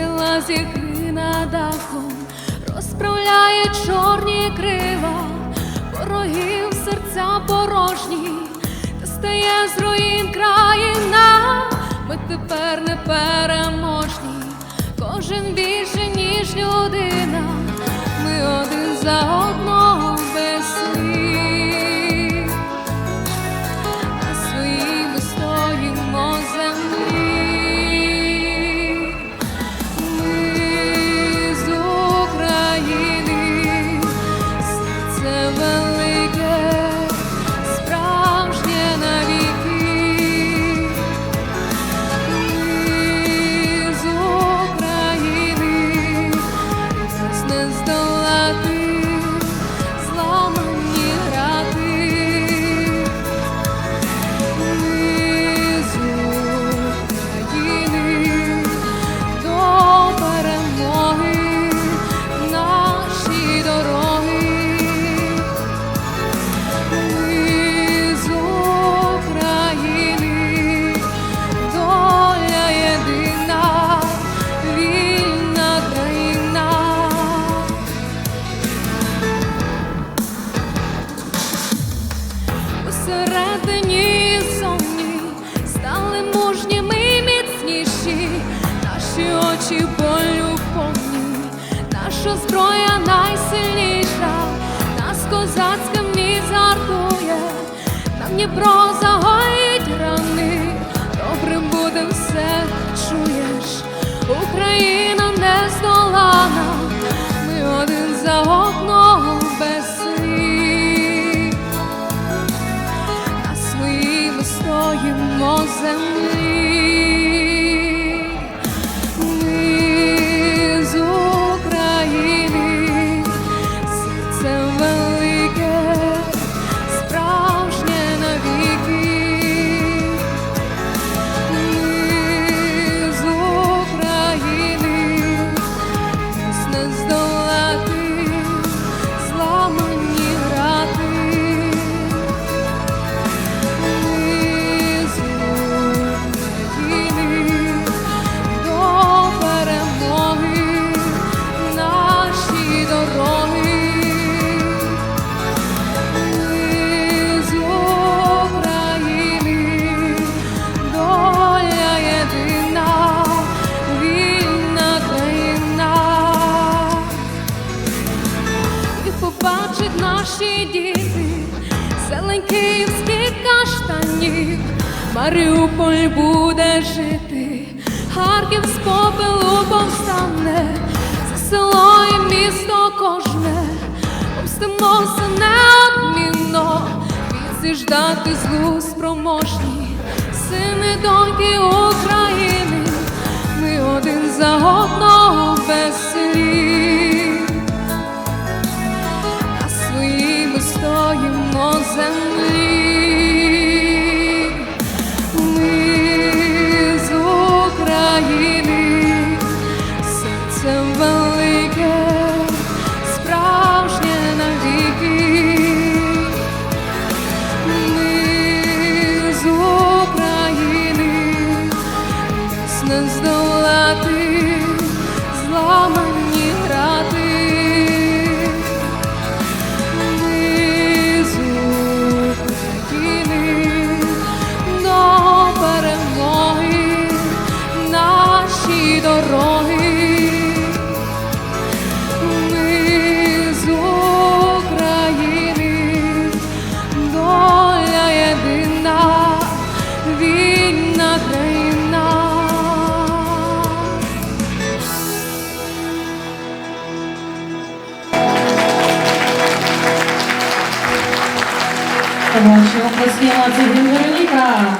розсіла зіхи над дахом, розправляє чорні крила, ворогів серця порожні, та стає з руїн країна, ми тепер не переможні, кожен більше, ніж людина, ми один за одного без очі болю повні, наша зброя найсильніша, нас козацька міць гартує, нам Дніпро загоїть рани, добрим буде все, чуєш, Україна не здолана, ми один за одного без на своїм стоїмо землі. І побачать наші діти, зелень каштанів, Маріуполь буде жити, Харків з попелу повстане, за село і місто кожне, помстимося неодмінно, віці ждати злу спроможні, сини доньки України, ми один за одного не здолати, зламані Ваші оплески Лацигін Вероніка.